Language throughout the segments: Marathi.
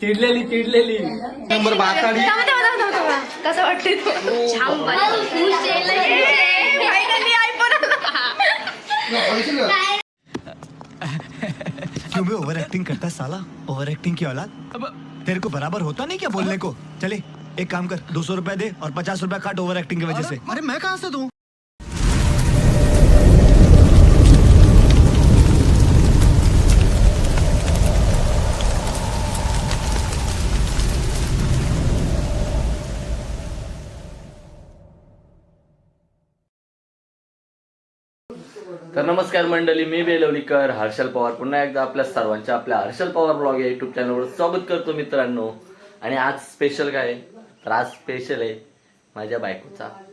चिडलेली चिडलेली. नंबर बाताडी कसं वाटते क्यों बे ओवर एक्टिंग करता साला. ओवर एक्टिंग की औलाद तेरे को बराबर होता नहीं क्या बोलने को? चले एक काम कर दो सौ रुपया दे और पचास रुपया काट ओवर एक्टिंग की वजह से। अरे मैं कहाँ से दूं? नमस्कार मंडळी मी बेलवलीकर हर्षल पवार. पुन्हा एकदा आपल्या सर्वांच्या आपल्या हर्षल पवार ब्लॉग या युट्यूब चॅनलवर स्वागत करतो मित्रांनो. आणि आज स्पेशल काय तर आज स्पेशल आहे माझ्या बायकोचा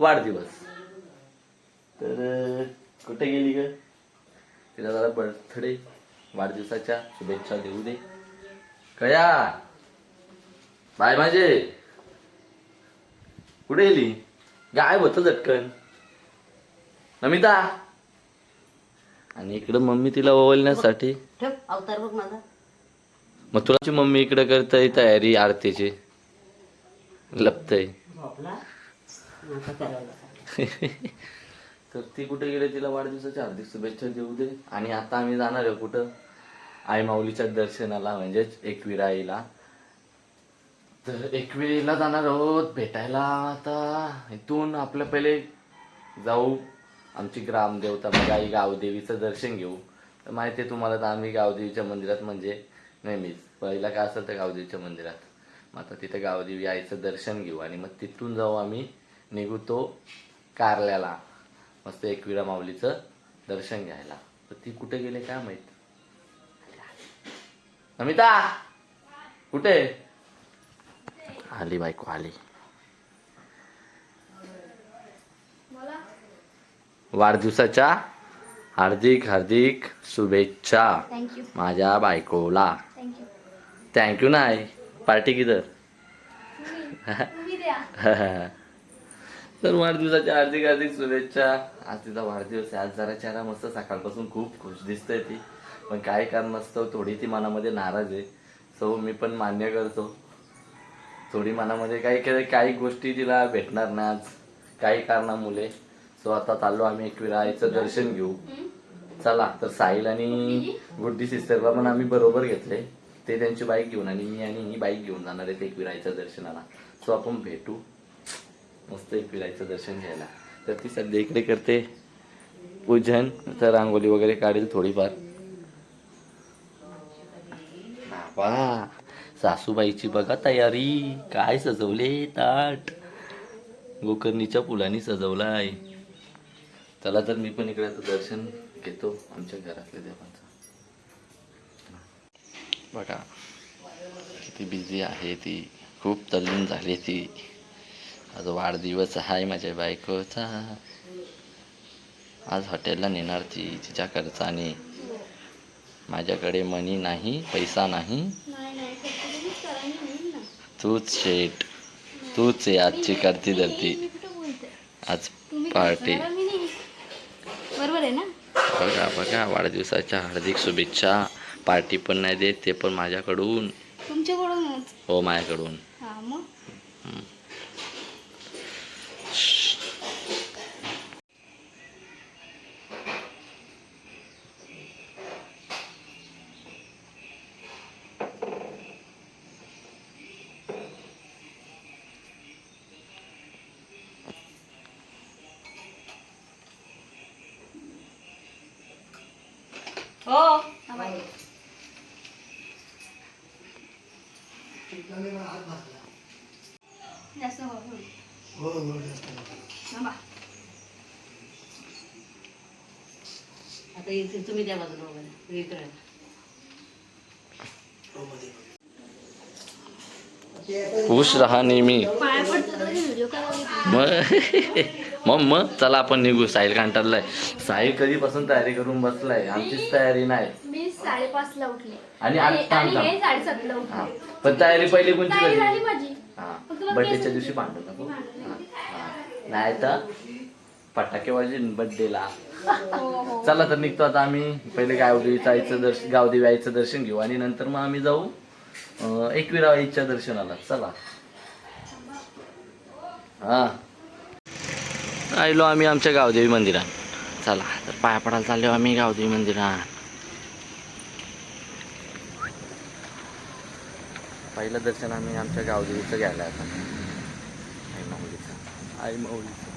वाढदिवस. तर कुठे गेली ग? तिला जरा बर्थडे वाढदिवसाच्या शुभेच्छा देऊ दे. कया? बाय माझे. कुठे गेली? गायब होतं झटकन. नमिता? आणि इकडं मम्मी तिला ओवलण्यासाठी. ठेव अवतार बघ माझा. मग तुलाची मम्मी इकडे करताय तयारी आरतीची. लपतय. झोपला? आता करायला. तर ती कुठे गेले? तिला वाढदिवसाच्या हार्दिक शुभेच्छा देऊ दे. आणि आता आम्ही जाणार आहे कुठं? आई माऊलीच्या दर्शनाला म्हणजेच एकविरा आईला तर एकविरीला जाणार आहोत भेटायला आता. इथून आपलं पहिले जाऊ आमची ग्रामदेवता म्हणजे आई गावदेवीचं दर्शन घेऊ. तर माहिती आहे तुम्हाला तर आम्ही गावदेवीच्या मंदिरात म्हणजे नेहमीच. पहिला काय असेल तर गावदेवीच्या मंदिरात. मग आता तिथं गावदेवी आईचं दर्शन घेऊ आणि मग तिथून जाऊ आम्ही निघू तो कारल्याला. मस्त एकविरा माऊलीचं दर्शन घ्यायला. तर ती कुठे गेले काय माहीत? अमिता कुठे? आली बायको आली. वाढदिवसाच्या हार्दिक हार्दिक शुभेच्छा माझ्या बायकोला. थँक्यू नाही पार्टी किधर? द्या. तर वाढदिवसाच्या हार्दिक हार्दिक शुभेच्छा. आज तिचा वाढदिवस आहे. आज जरा चेहरा मस्त सकाळपासून खूप खुश दिसतंय ती. पण काय कारण नसतं थोडी ती मनामध्ये नाराज आहे. सो मी पण मान्य करतो. थोडी मनामध्ये काही काही काही गोष्टी तिला भेटणार नाही आज. काही कारणामुळे. सो आता चाललो आम्ही एकविरा आईचं दर्शन घेऊ. चला तर साहिल आणि गुड्डी सिस्टरला पण आम्ही बरोबर घेतले. ते त्यांची बाईक घेऊन आणि मी आणि ही बाईक घेऊन जाणार आहे एकविरा आईच्या दर्शनाला. सो आपण भेटू. मस्त एक विरायचं दर्शन घ्यायला. तर ती सध्या इकडे करते. पूजन तर रांगोली वगैरे काढेल थोडीफार. वा सासूबाईची बघा तयारी. काय सजवले ताट. गोकर्णीच्या फुलांनी सजवलाय. चला तर मी पण इकडे आता दर्शन घेतो आमच्या घरातल्या देवांचं. बघा किती बिझी आहे ती. खूप तल्लीन झाली ती. आज वाढदिवस आहे माझ्या बायकोचा. आज हॉटेलला नेणार ती तिच्या खर्चाने. माझ्याकडे मनी नाही पैसा नाही. तूच शेट तूच आहे आजची करती धरती. आज पार्टी बरोबर आहे ना? बघा बघा वाढदिवसाच्या हार्दिक शुभेच्छा. पार्टी पण नाही देत ते पण माझ्याकडून. तुमच्याकडूनच? हो माझ्याकडून. हा मग हो जास्त हो थांबा. आता इथे तुम्ही बाजूला वगैरे इकडे खुश राहा नेहमी. पाया पडतो तरी व्हिडिओ काय बघितला मग मग मग चला आपण निघू. साहिल कांटारलाय साहिल कधीपासून तयारी करून बसलाय? आमचीच तयारी नाही. साडेपाच ला उठले. आणि हे साडेसात ला हा. उठले पण तयारी पहिली कोणती तयारी झाली? झाली माझी. बर्थडेच्या दिवशी भांडू नको. हा, हा. नाही तर फटाके वाजून बर्थडेला चला तर निघतो आता आम्ही. पहिले गावदेवीचं दर्शन गावदेवी आईचं दर्शन घेऊ. आणि नंतर मग आम्ही जाऊ अं, एकविरा आईच्या दर्शनाला. चला. हा. आलो आम्ही आमच्या गावदेवी मंदिरात. चला तर पाया पडायला चाललो आम्ही गावदेवी मंदिरात. पहिलं दर्शन आम्ही आमच्या गावदेवीचं घ्यायला आता आई माऊलीचं. आई माऊलीचं.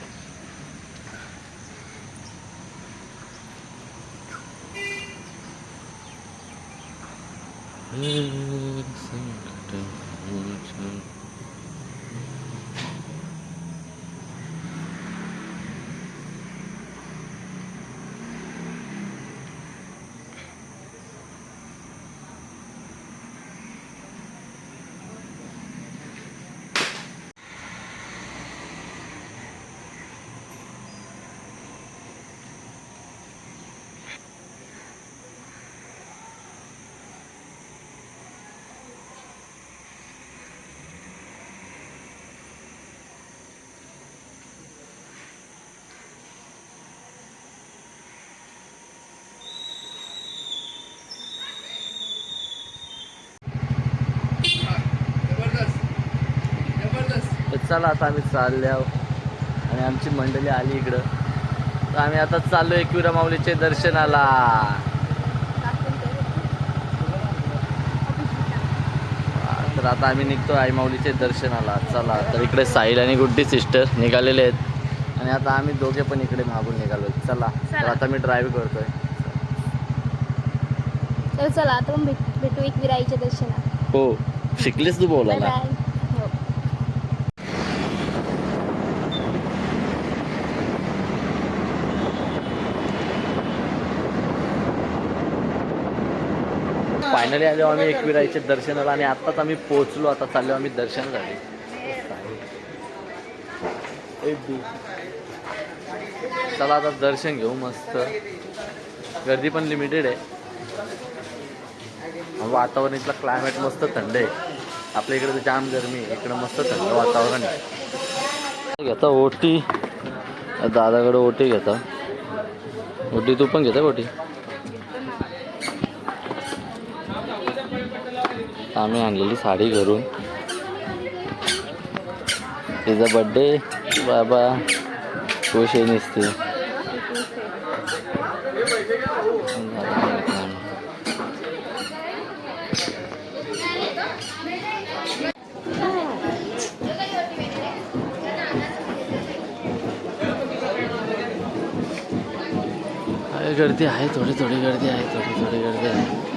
तर चला आता आम्ही चालले आहो आणि आमची मंडळी आली इकडं. तर आम्ही आता चाललो एकविरा माऊलीचे दर्शनाला. तर आता आम्ही निघतो आई माऊलीचे दर्शनाला. चला तर इकडे साहिल आणि गुड्डी सिस्टर निघालेले आहेत. आणि आता आम्ही दोघे पण इकडे मागून निघालो चला तर आता मी ड्राईव्ह करतोय. तर चला आता भेट एक विराईच्या दर्शनात. हो शिकलीस तू बोलायला. फायनली आलो आम्ही एकविराईच्या दर्शनाला आणि आत्ताच आम्ही पोहोचलो आता चाललो आम्ही दर्शन झाले चला आता दर्शन घेऊ मस्त. गर्दी पण लिमिटेड आहे. वातावरण इथलं क्लायमेट मस्त थंड आहे. आपल्या इकडे तर जाम गरमी आहे. इकडं मस्त थंड वातावरण आहे. घेता ओटी. दादाकडे ओटी घेता. ओटी तू पण घेता ओटी? आम्ही आणलेली साडी घरून. तिचा बड्डे बाबा. खुश आहे नसते. गर्दी आहे थोडी थोडी गर्दी आहे थोडी थोडी गर्दी आहे.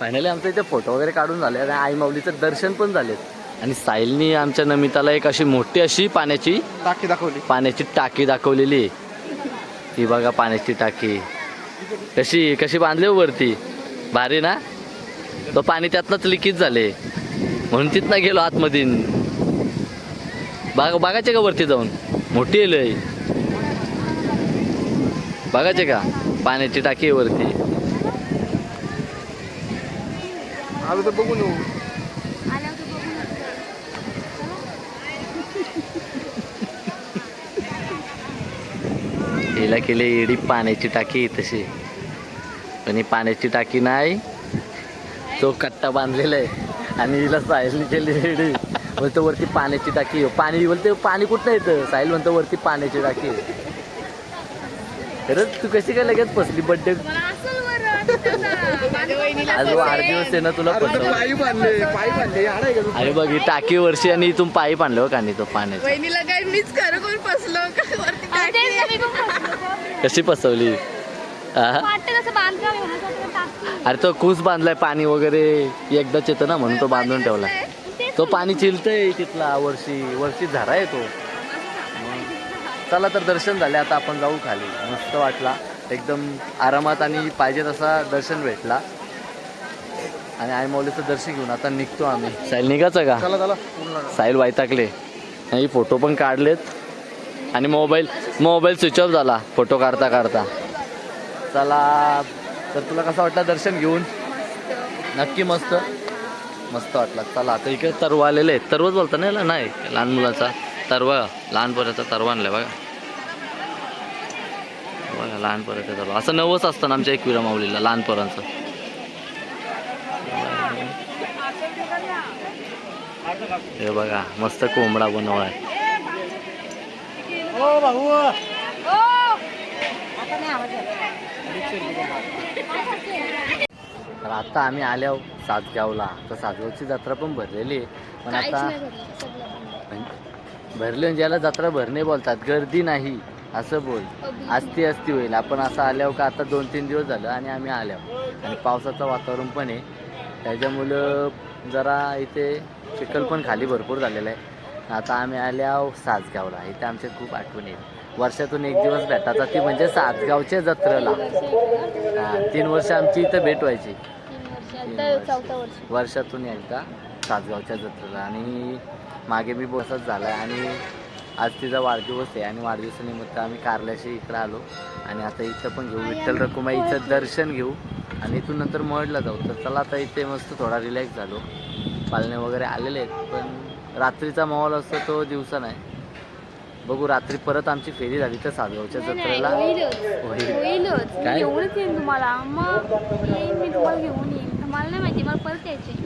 फायनली आमचं इथे फोटो वगैरे काढून झाले आणि आई माऊलीचं दर्शन पण झालेत. आणि साहिलनी आमच्या नमिताला एक अशी मोठी अशी पाण्याची टाकी दाखवली. पाण्याची टाकी दाखवलेली. ही बघा पाण्याची टाकी. कशी कशी बांधली हो वरती? भारी ना? तो पाणी त्यातनंच लिकेज झाले. म्हणून तिथनं गेलो आतमध्ये बघा बघायचे का वरती जाऊन? मोठी आहे लय. बघायचे का? पाण्याची टाकी वरती. आम्ही तर बघून येऊ हिला केली एडी पाण्याची टाकी तशी. पण ही पाण्याची टाकी नाही तो कट्टा बांधलेला आहे. आणि हिला सायली केली एडी बोलतो वरती पाण्याची टाकी. पाणी बोलते पाणी कुठं येतं? साहिल म्हणतो वरती पाण्याची टाकी. खरंच तू कशी काय लगेच फसली? बड्डे आज वाढदिवस आहे ना तुला का तू? अरे बघ ही टाकी वर्षी आणि इथून पायी आणलं हो कानी तो पाण्याचं. वहिनीला काय मीच खरं कोण फसलो? का वरती पण. कशी हा? टाकी. अरे तो कूस बांधलाय पाणी वगैरे एकदाच येतं ना म्हणून तो बांधून ठेवला तो पाणी चिलतंय तिथला वर्षी वर्षी झरा आहे तो. चला तर दर्शन झाले आता आपण जाऊ खाली. मस्त वाटला. एकदम आरामात आणि पाहिजे तसा दर्शन भेटला. आणि आई मौलीचं दर्शन घेऊन आता निघतो आम्ही. साईल निघायचं का? चला साईल वायताकले नाही फोटो पण काढलेत. आणि मोबाईल मोबाईल स्विच ऑफ झाला फोटो काढता काढता. चला तर तुला कसं वाटलं दर्शन घेऊन? नक्की मस्त. मस्त वाटला. चला आता इकडे तरवा आलेले आहेत. तरवच बोलता ना याला? नाही लहान मुलाचा तरवा लहान पोराचा तरवा आणलाय बघा. बघा लहान पोराचा तरवा. असं नवस असतं ना आमच्या एकविरा माऊलीला लहान हे बघा मस्त कोंबडा बनवलाय तर आता आम्ही आल्या सातगावला तर सातगावची जत्रा पण भरलेली आहे. पण आता भरलं, सगळं बंद. भरले म्हणजे याला जत्रा भरणे बोलतात. गर्दी नाही असं बोल. असती असती होईल. आपण असं आल्यावर का? आता दोन तीन दिवस झालं आणि आम्ही आल्यावर आणि पावसाचं वातावरण पण आहे. त्याच्यामुळं जरा इथे चिखल पण खाली भरपूर झालेलं आहे. आता आम्ही आल्यावर सासगावला. इथे आमच्या खूप आठवणी आहेत. वर्षातून एक दिवस भेटायचा. ती म्हणजे सासगावच्या जत्रेला. हा, तीन वर्ष आमची इथं भेट व्हायची. वर्षातून एकदा सासगावच्या जत्रेला. आणि मागे मी बसच झाला आणि आज तिचा वाढदिवस आहे. आणि वाढदिवसानिमित्त आम्ही कारल्याशी इकडं आलो. आणि आता इथं पण घेऊ. विठ्ठल रखुमाईचं दर्शन घेऊ. आणि इथून नंतर मळला जाऊ. तर चला आता इथे मस्त थोडा रिलॅक्स झालो. पालणे वगैरे आलेले आहेत पण रात्रीचा माहोल असतो तो दिवसा नाही. बघू रात्री परत आमची फेरी झाली तर नाही, जत्रेला.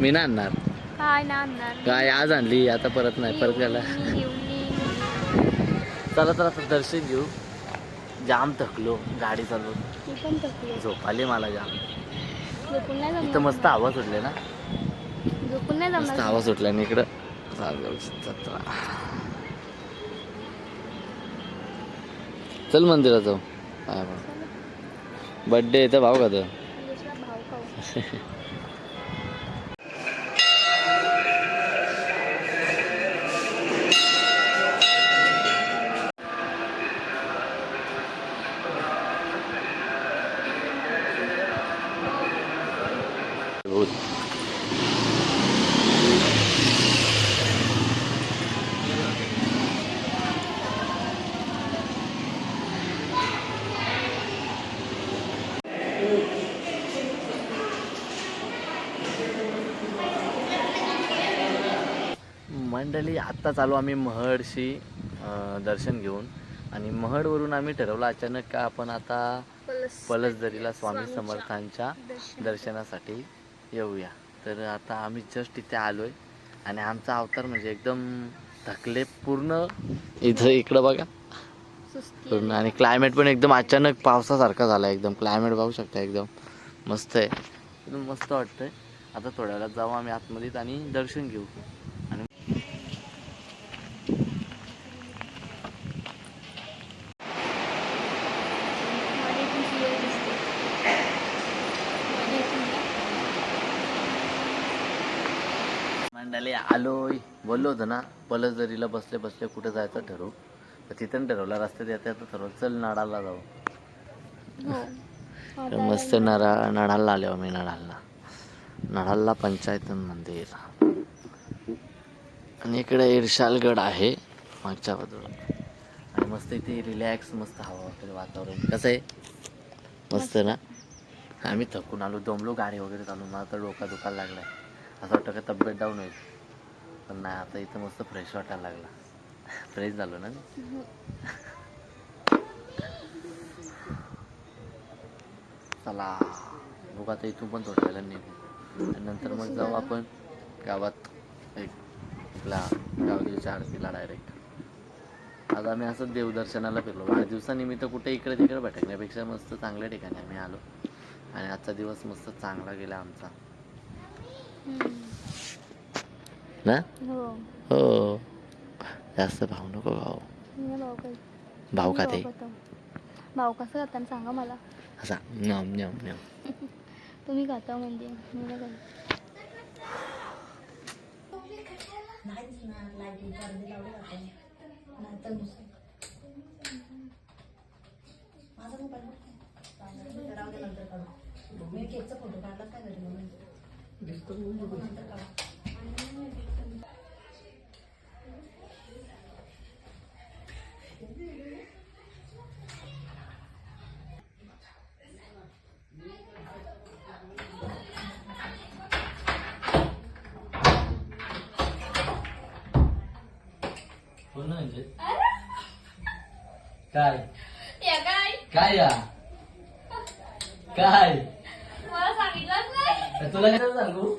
मी ना आणणार. काय ना आणणार? काय आज आणली आता परत नाही परत गेला चला तर आता दर्शन घेऊ. जाम थकलो गाडी चालवून. मी पण थकले झोप आली मला जाम. झोपून नाही इथं मस्त हवा सुटले ना? झोपून नाही मस्त जमणार सुटल्या आणि इकडं? चल मंदिरात जाऊ. बड्डे येतं भाऊ का तर दुसरा भाव खाऊ. मंडळी आत्ता चालू आम्ही महडशी दर्शन घेऊन आणि महडवरून आम्ही ठरवलं अचानक का आपण आता पलस पलसदरीला स्वामी समर्थांच्या दर्शन. दर्शनासाठी येऊया. तर आता आम्ही जस्ट इथे आलोय आणि आमचा अवतार म्हणजे एकदम थकले पूर्ण इथं इकडं बघा. पूर्ण आणि क्लायमेट पण एकदम अचानक पावसासारखा झाला एकदम. क्लायमेट पाहू शकता एकदम मस्त आहे. एकदम मस्त वाटतंय. आता थोड्या वेळात जाऊ आम्ही आतमध्ये आणि दर्शन घेऊ आणि माझी इथून clear दिसते. माझी इथून ना मंडळी आलोय. बोललो होतो ना पलसदरीला बसले बसले कुठे जायचं ठरवू? तर तिथं ठरवलं रस्त्यात येते आता ठरवलं चल नाडाला जाऊ. हो. तर मस्त नरा नडालला आलो आम्ही नडालला. नडालला पंचायत मंदिर. आणि इकडे इर्शालगड आहे मागच्या बाजूला. आणि मस्त इथे रिलॅक्स मस्त हवा वगैरे वातावरण. कसं आहे? मस्त ना? आम्ही थकून आलो दमलो गाडी वगैरे चालून मला तर डोका दुखायला लागलाय. असं वाटतं का तब्येत डाऊन होईल. पण नाही आता इथं मस्त फ्रेश वाटायला लागला. फ्रेश झालो ना मी. चला बघू आता इथून पण थोड्या वेळाने निघू. नंतर मग जाऊ आपण गावात एक आपला गावदेवीच्या आरतीला डायरेक्ट आज आम्ही असंच देवदर्शनाला फिरलो. वाढदिवसानिमित्त कुठे इकडे तिकडे भटकण्यापेक्षा मस्त चांगल्या ठिकाणी आम्ही आलो. आणि आजचा दिवस मस्त चांगला गेला आमचा. ना हो हो जास्त भाऊ नको भाऊ मी भाऊ काय भाऊ का ते भाऊ कसं करताना सांगा मला असा न्याम न्याम न्याम तुम्ही खाता म्हणजे मी नाही खात. म्हणजे काय? काय या? काय? मला सांगितलंच नाही. तुला काय सांगू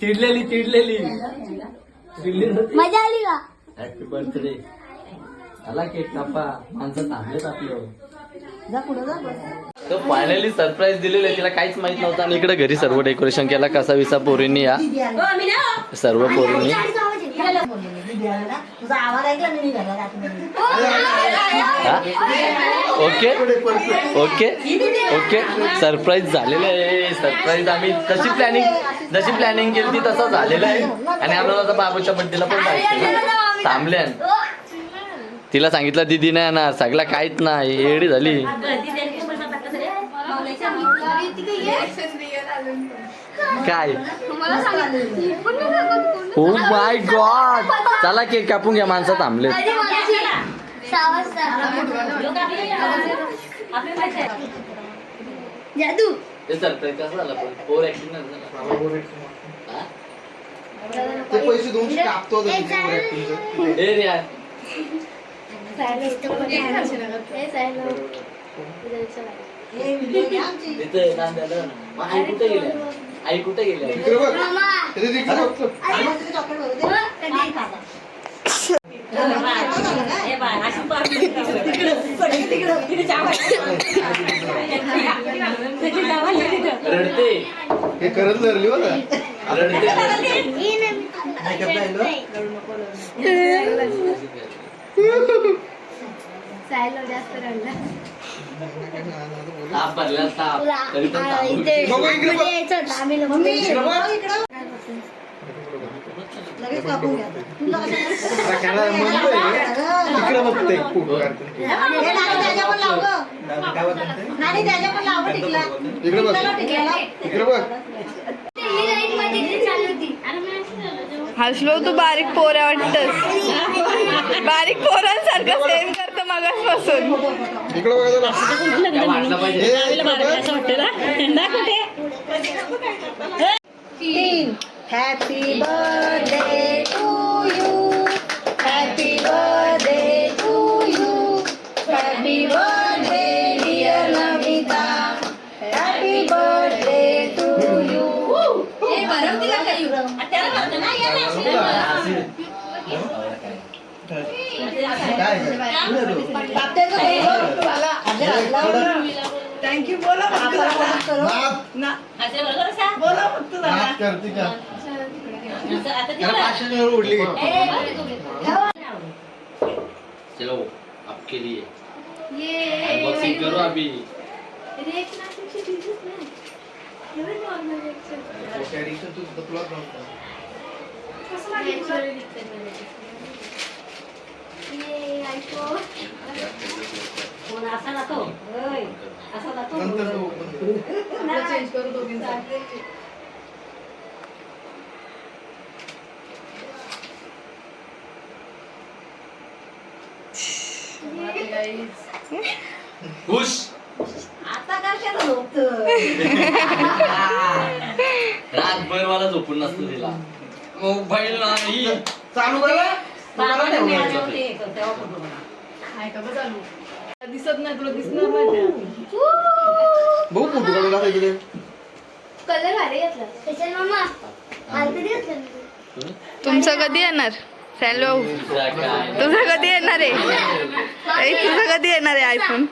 चिडलेली चिडलेली. चिडलेली मजा आली का? हॅपी बर्थडे आला केक कापा माणसं थांबलेत आपलं. तो फायनली सरप्राईज दिलेलं तिला काहीच माहीत नव्हतं. आणि इकडे घरी सर्व डेकोरेशन केला कसा विसा पोरींनी या. सर्व पोरींनी. तुझा आवाज ऐकला मी निघाला रात्री. हा? ओके? ओके? ओके? सरप्राईज झालेलं आहे. सरप्राईज आम्ही जशी प्लॅनिंग जशी प्लॅनिंग केली ती तसं झालेलं आहे. आणि आम्हाला आता बाबूच्या बड्डेला पण जायचं थांबल्या तिला सांगितलं दिदी नाही येणार सगळा काहीच नाही एडी झाली. काय. ओ माय गॉड चला केक कापून घ्या माणसं थांबले कधी माझी? सहा वाजता. जादू. ते सरप्राईज कसं झालं पण? फोर ऍक्टिंग झाला? ते पैसे दोनशे कापतो आई कुठे गेली आई कुठे गेली? हे. रडते हे करत धरली बघा रडते सायलो जास्त रडला. लगेच कापून घ्या. तुला त्याच्या पण पण टिकला. टिकला. टिकला. ही हसलो तू बारीक पोऱ्या वाटतस. बारीक पोरांसारखं सेम करतो मगासपासून. इकडे बघा जरा. काय वाटलं पाहिजे इकडे बघ. तीन. Happy birthday to you thank you बोला नाक नाक करते का? त्याला पाचशे एवढं उडली चलो आपके लिए. ये अनबॉक्सिंग करो अभी रिएक्शन अशी दिसत नाही एवढे नॉर्मल रिएक्शन तुला नव्हतं. नॅचरल दिसते ये आयफोन फोन असा होय असा. खुश? आता कशाला झोपतं रातभर मला झोपून नसतो तिला मोबाईल नाही. चालू करा. होते तेव्हा फोटो बघा. दिसत नाही तुला दिसणार नाही भाऊ फोटो काढून टाका इकडे कलर भारी घेतला. त्याच्या मामा मला कधी घेतलं. तुमचं कधी येणार? काय तुझं कधी येणार आहे? ए, तुझं कधी येणार आहे आयफोन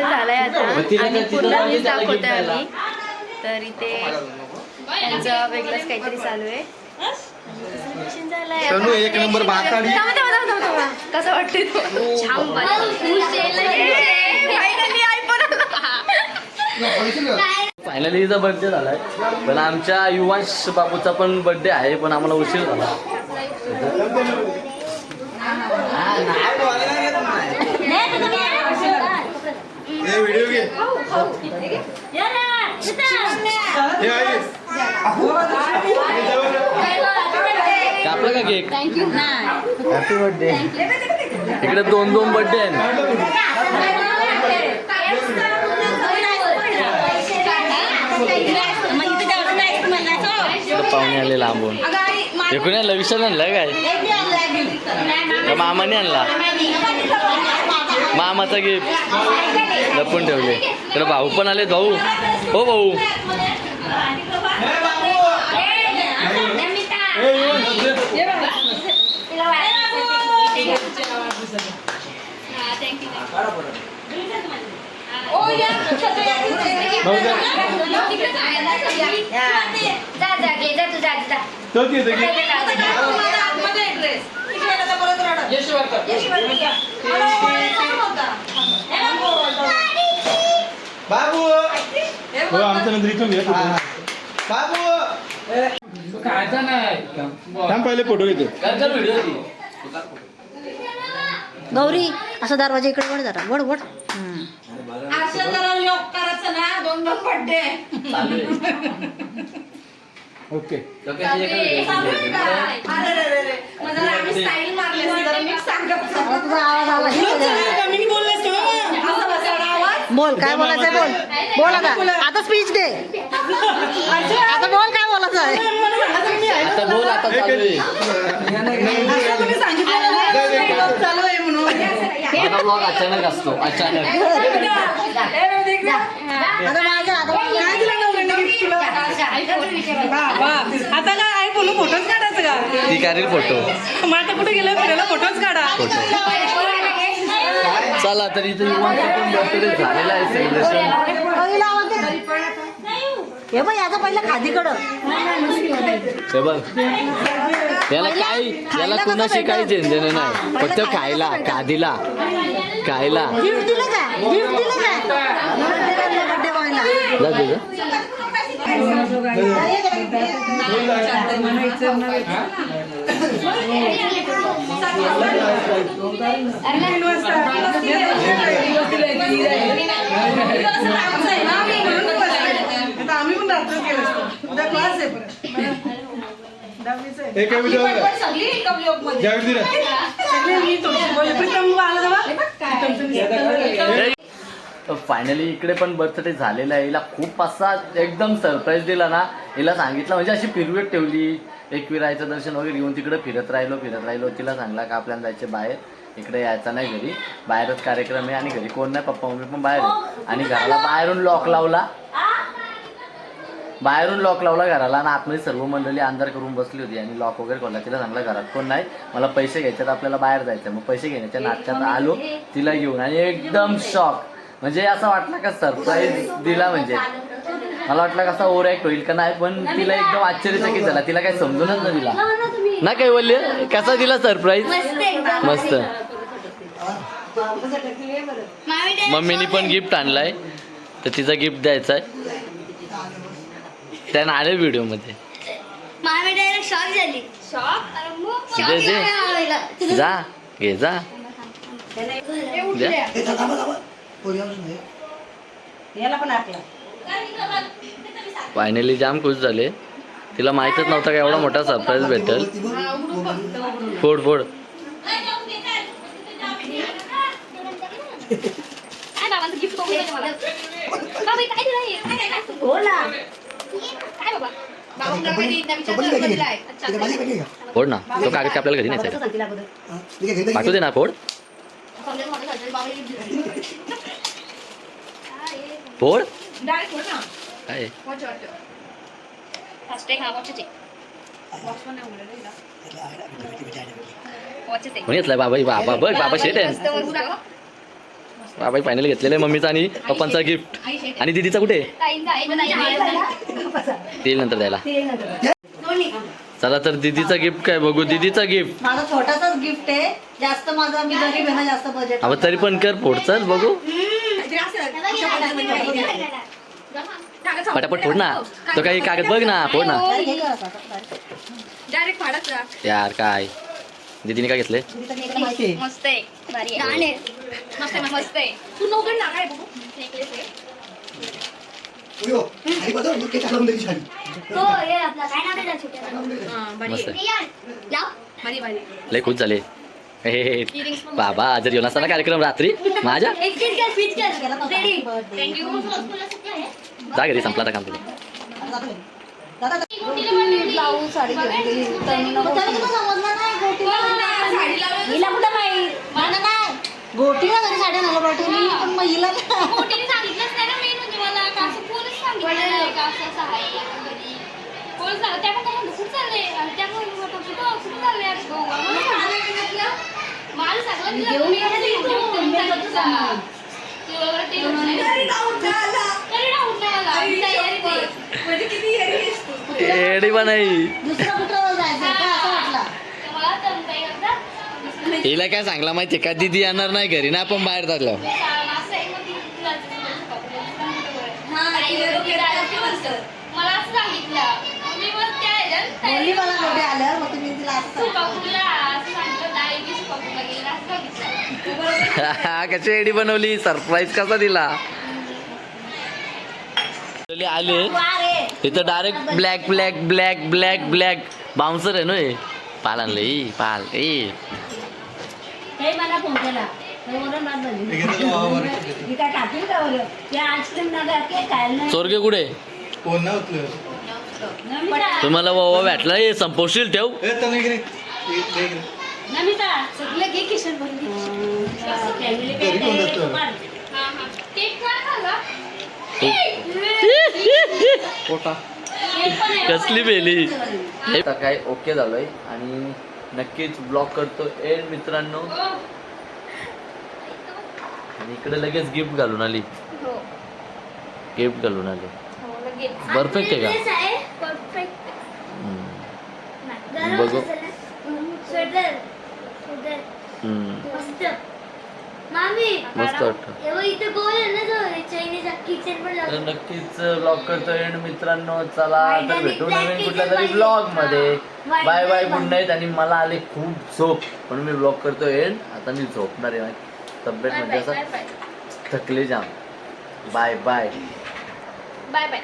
झालंय आता. आणि काय तिथं पूर्ण gift दाखवतोय? आम्ही. तर इथे त्यांचं वेगळंच काहीतरी चालू आहे. तनू एक नंबर भाताडी. कसं वाटतंय फायनली आयफोन फायनली हिचा बर्थडे झालाय. पण आमच्या युवांश बाबूचा पण बर्थडे आहे पण आम्हाला उशीर झाला. व्हिडिओ घे. हे आहे. कापला का केक? हॅपी बर्थडे इकडे दोन दोन बर्थडे आहेत. पाहुणे आले लांबून. एकूण आणलं विशाल आणलं काय? मामाने आणला? मामाचा गिफ्ट लपून ठेवले. इकडे भाऊ पण आले भाऊ हो भाऊ. जा बाबू! हो आमच्या नंतर इथून घे photo. बाबू! थांब पहिले फोटो घेतो. कर कर व्हिडिओ गौरी असं दरवाजा इकडे वड जरा. वड वड ओके. आवाज आला. बोल काय बोलायचंय बोल. बोल. आता. आता स्पीच दे. आता बोल काय बोलायचं आहे. आता बोल आता चालू आहे. आता ब्लॉग अचानक असतो अचानक. आता माझा आता काय दिलं आता काय आहे बोलू फोटोच काढायचं का? ती काढील फोटो मग आता कुठे गेलो? फिरायला फोटोच काढा. चला तर इथे युवांचा पण बर्थडे झालेला आहे सेलिब्रेशन. हे बघ याचा पहिला खादीकडं. हे बघ. याला काय याला कुणाशी काही नाही फक्त खायला कादीला खायला गिफ्ट दिलं काय गिफ्ट दिलं काय बर्थडे बघायला जा तुझं. आता आम्ही पण रात्र केलं असतं. उद्या क्लास आहे परत दहावीचं आहे. जावेद दिला सगळे मी बोलले. प्रीतम आला तेव्हा? तर फायनली इकडे पण बर्थडे झालेला आहे. हिला खूप असा एकदम सरप्राईज दिला ना. हिला सांगितलं म्हणजे अशी पिरवेट ठेवली. एकविरायचं दर्शन वगैरे घेऊन तिकडे फिरत राहिलो फिरत राहिलो. तिला सांगला का आपल्याला जायचे बाहेर? इकडे यायचा नाही घरी. बाहेरच कार्यक्रम आहे आणि घरी कोण नाही? पप्पा मम्मी पण बाहेर आणि घराला बाहेरून लॉक लावला. बाहेरून लॉक लावला घराला आणि आतमध्ये सर्व मंडळी अंधार करून बसली होती आणि लॉक वगैरे खोलला. तिला सांगला घरात कोण नाही? मला पैसे घ्यायचे तर आपल्याला बाहेर जायचं मग पैसे घेण्याच्या नाटकात आलो. तिला घेऊन आणि एकदम शॉक म्हणजे असं वाटलं का सरप्राईज दिला म्हणजे? मला वाटलं कसा ओव्हर ऍक्ट होईल का नाही पण तिला एकदम आश्चर्यचकित झाला. तिला काही समजूनच नाही दिला. ना काय बोलले? कसा दिला सरप्राईज मस्त मम्मीनी पण गिफ्ट आणलाय. तर तिचा गिफ्ट द्यायचा आहे. त्यानं आले व्हिडिओमध्ये जा घे जा. याला पण आपला फायनली जाम खुश झाले. तिला माहीतच नव्हता का एवढा मोठा सरप्राईज भेटेल. फोड फोड. फोड ना. तो कागद का आपल्याला घरी नाही पाठवू दे ना फोड फोड डायरेक्ट हो ना काय वॉच वाटतं फास्ट हा वॉचचे बॉक्स पण नाही उघडलेलं हिला. वॉचचे कोणी घेतलाय बाबा बाबा बघ बाबा शेट आहे मस्त मस्त बाबा फायनली घेतलेलं आहे मम्मीचा आणि पप्पांचा गिफ्ट आणि दीदीचा कुठे? ते नंतर द्यायला. चला तर दीदीचा गिफ्ट काय बघू? दीदीचा गिफ्ट माझा छोटासाच गिफ्ट आहे. जास्त माझा मी गरीब आहे ना जास्त बजेट अहो तरी पण कर फोड चल बघू. पटापट फोड ना. तो काही कागद बघ ना फोड ना. डायरेक्ट यार काय? दीदीने काय घेतले मस्त आहे. भारी आहे. मस्त आहे मस्त आहे. तू नवगड ना काय बघू. नेकलेस आहे तो आपला काय नाव आहे त्या छोट्या भारी मस्त. लय खुश झाले. हे, हे, हे. बाबा जर येऊन असता ना कार्यक्रम रात्री माझ्या? एक स्पीच कर स्पीच कर रेडी थँक्यू जा घरी संपला आता काम गोटीला साड्या नाही पाठवली पण सांगितलंच नाही ना मेन म्हणजे मला. असं कोणच सांगितलं कोण त्या पण कुठं चालले त्या पण कुठं कुठं चालले. मला सांगलं एडी पण? हिला काय सांगला माहितीये का? दीदी येणार नाही घरी. ना आपण बाहेर जातलो हा, आई तिला वगैरे डोक्यात आलं टाकते की म्हणतात. मला असं सांगितलं मी मग त्या ह्याच्यात बोलली मला गोटे आल्यावर मग तुम्ही तिला सांगितलं कशी एडी बनवली? सरप्राईज कसा दिला? आले. इथं direct black black black black black bouncer आहे ना पाल आणलं पाल ए. मला फोन केला. चोरगे कुठे? तुम्हाला वावा भेटला हे संपवशील ठेव. हा हा. कसली बेली. आता काय ओके झालोय. आणि नक्कीच ब्लॉक करतो. एड मित्रांनो. हो. आणि इकडे लगेच गिफ्ट घालून आली. हो. गिफ्ट घालून आली. हो. Perfect आहे का? परफेक्ट बघू. मस्त. नक्कीच ब्लॉग करतो एंड मित्रांनो चला तर भेटू नवीन कुठल्या तरी. ब्लॉगमध्ये. बाय बाय गुड नाईट आणि मला आले खूप झोप. म्हणून मी ब्लॉग करतो एंड आता मी झोपणार आहे. तब्येत म्हणजे असं थकले जाम. बाय बाय बाय बाय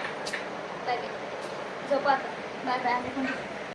झोपा बाय बाय